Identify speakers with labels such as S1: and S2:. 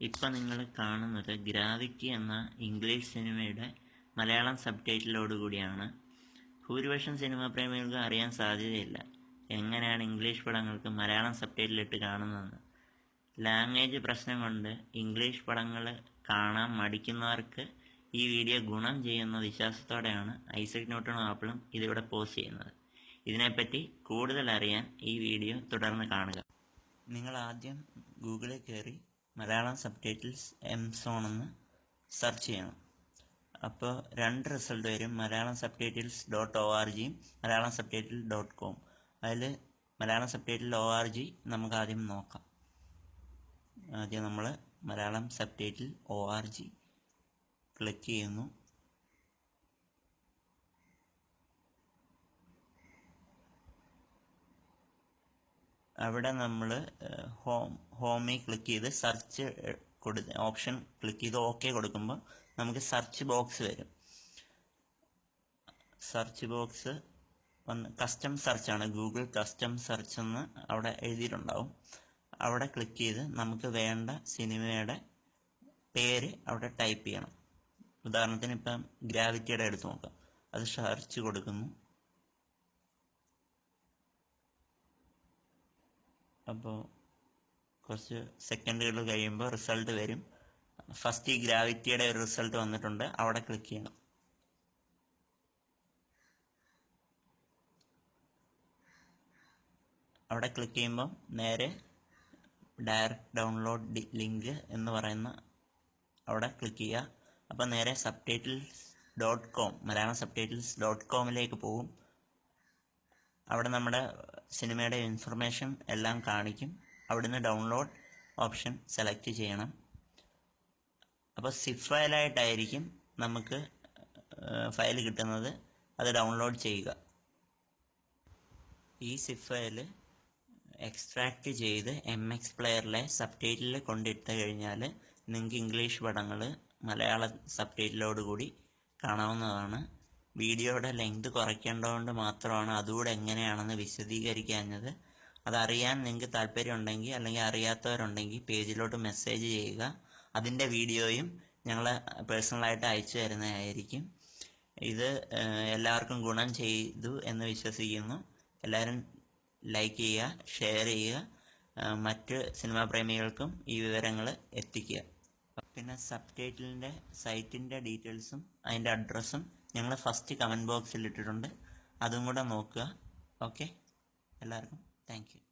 S1: ഇപ്പം നിങ്ങൾ കാണുന്നത് ഗ്രാവിറ്റി എന്ന ഇംഗ്ലീഷ് സിനിമയുടെ മലയാളം സബ് ടൈറ്റിലോടുകൂടിയാണ് ഭൂരിപക്ഷം സിനിമാ പ്രേമികൾക്ക് അറിയാൻ സാധ്യതയില്ല. എങ്ങനെയാണ് ഇംഗ്ലീഷ് പടങ്ങൾക്ക് മലയാളം സബ് ടൈറ്റിലിട്ട് കാണുന്നതെന്ന് ലാംഗ്വേജ് പ്രശ്നം കൊണ്ട് ഇംഗ്ലീഷ് പടങ്ങൾ കാണാൻ മടിക്കുന്നവർക്ക് ഈ വീഡിയോ ഗുണം ചെയ്യുന്ന വിശ്വാസത്തോടെയാണ് ഐസക് ന്യൂട്ടണും ആപ്പിളും ഇതിവിടെ പോസ്റ്റ് ചെയ്യുന്നത്. ഇതിനെപ്പറ്റി കൂടുതൽ അറിയാൻ ഈ വീഡിയോ തുടർന്ന് കാണുക. നിങ്ങൾ ആദ്യം ഗൂഗിളിൽ കയറി Malayalam subtitles M zone എന്ന് സെർച്ച് ചെയ്യണം. അപ്പോൾ രണ്ട് റിസൾട്ട് വരും. Malayalam subtitles dot O R ജിയും Malayalam subtitle dot com. അതിൽ Malayalam subtitle O R G നമുക്ക് ആദ്യം നോക്കാം. ആദ്യം നമ്മൾ Malayalam subtitle O R G click ചെയ്യുന്നു. അവിടെ നമ്മൾ ഹോം ഹോമിൽ ക്ലിക്ക് ചെയ്ത് സെർച്ച് കൊടു ഓപ്ഷൻ ക്ലിക്ക് ചെയ്ത് ഓക്കെ കൊടുക്കുമ്പോൾ നമുക്ക് സെർച്ച് ബോക്സ് വരും. സെർച്ച് ബോക്സ് വന്ന് കസ്റ്റം സെർച്ച് ആണ് ഗൂഗിൾ കസ്റ്റം സെർച്ച് എന്ന് അവിടെ എഴുതിയിട്ടുണ്ടാവും. അവിടെ ക്ലിക്ക് ചെയ്ത് നമുക്ക് വേണ്ട സിനിമയുടെ പേര് അവിടെ ടൈപ്പ് ചെയ്യണം. ഉദാഹരണത്തിന് ഇപ്പം ഗ്രാവിറ്റിയുടെ എടുത്ത് നോക്കാം. അത് സെർച്ച് കൊടുക്കുന്നു. അപ്പോൾ കുറച്ച് സെക്കൻഡുകൾ കഴിയുമ്പോൾ റിസൾട്ട് വരും. ഫസ്റ്റ് ഈ ഗ്രാവിറ്റിയുടെ ഒരു റിസൾട്ട് വന്നിട്ടുണ്ട്. അവിടെ ക്ലിക്ക് ചെയ്യണം. അവിടെ ക്ലിക്ക് ചെയ്യുമ്പോൾ നേരെ ഡയറക്റ്റ് ഡൗൺലോഡ് ലിങ്ക് എന്ന് പറയുന്ന അവിടെ ക്ലിക്ക് ചെയ്യുക. അപ്പോൾ നേരെ subtitles dot com Malayalam subtitles dot കോമിലേക്ക് പോകും. അവിടെ നമ്മുടെ സിനിമയുടെ ഇൻഫർമേഷൻ എല്ലാം കാണിക്കും. അവിടുന്ന് ഡൗൺലോഡ് ഓപ്ഷൻ സെലക്ട് ചെയ്യണം. അപ്പോൾ സിഫ് ഫയലായിട്ടായിരിക്കും നമുക്ക് ഫയൽ കിട്ടുന്നത്. അത് ഡൗൺലോഡ് ചെയ്യുക. ഈ സിഫ് ഫയൽ എക്സ്ട്രാക്റ്റ് ചെയ്ത് എം എക്സ് പ്ലെയറിലെ സബ് ടൈറ്റിൽ കൊണ്ടിട്ട് കഴിഞ്ഞാൽ നിങ്ങൾക്ക് ഇംഗ്ലീഷ് പടങ്ങൾ മലയാള സബ് ടൈറ്റിലോടുകൂടി കാണാവുന്നതാണ്. വീഡിയോയുടെ ലെങ്ത് കുറയ്ക്കേണ്ടതുകൊണ്ട് മാത്രമാണ് അതുകൂടെ എങ്ങനെയാണെന്ന് വിശദീകരിക്കാഞ്ഞത്. അതറിയാൻ നിങ്ങൾക്ക് താല്പര്യമുണ്ടെങ്കിൽ അല്ലെങ്കിൽ അറിയാത്തവരുണ്ടെങ്കിൽ പേജിലോട്ട് മെസ്സേജ് ചെയ്യുക. അതിന്റെ വീഡിയോയും ഞങ്ങൾ പേഴ്സണലായിട്ട് അയച്ചു തരുന്നതായിരിക്കും. ഇത് എല്ലാവർക്കും ഗുണം ചെയ്തു എന്ന് വിശ്വസിക്കുന്നു. എല്ലാവരും ലൈക്ക് ചെയ്യുക ഷെയർ ചെയ്യുക. മറ്റ് സിനിമാ പ്രേമികൾക്കും ഈ വിവരങ്ങൾ എത്തിക്കുക. പിന്നെ സബ് ടൈറ്റിലിന്റെ സൈറ്റിന്റെ ഡീറ്റെയിൽസും അതിന്റെ അഡ്രസ്സും ഞങ്ങൾ ഫസ്റ്റ് കമന്റ് ബോക്സിൽ ഇട്ടിട്ടുണ്ട്. അതും കൂടെ നോക്കുക. ഓക്കെ എല്ലാവർക്കും. താങ്ക്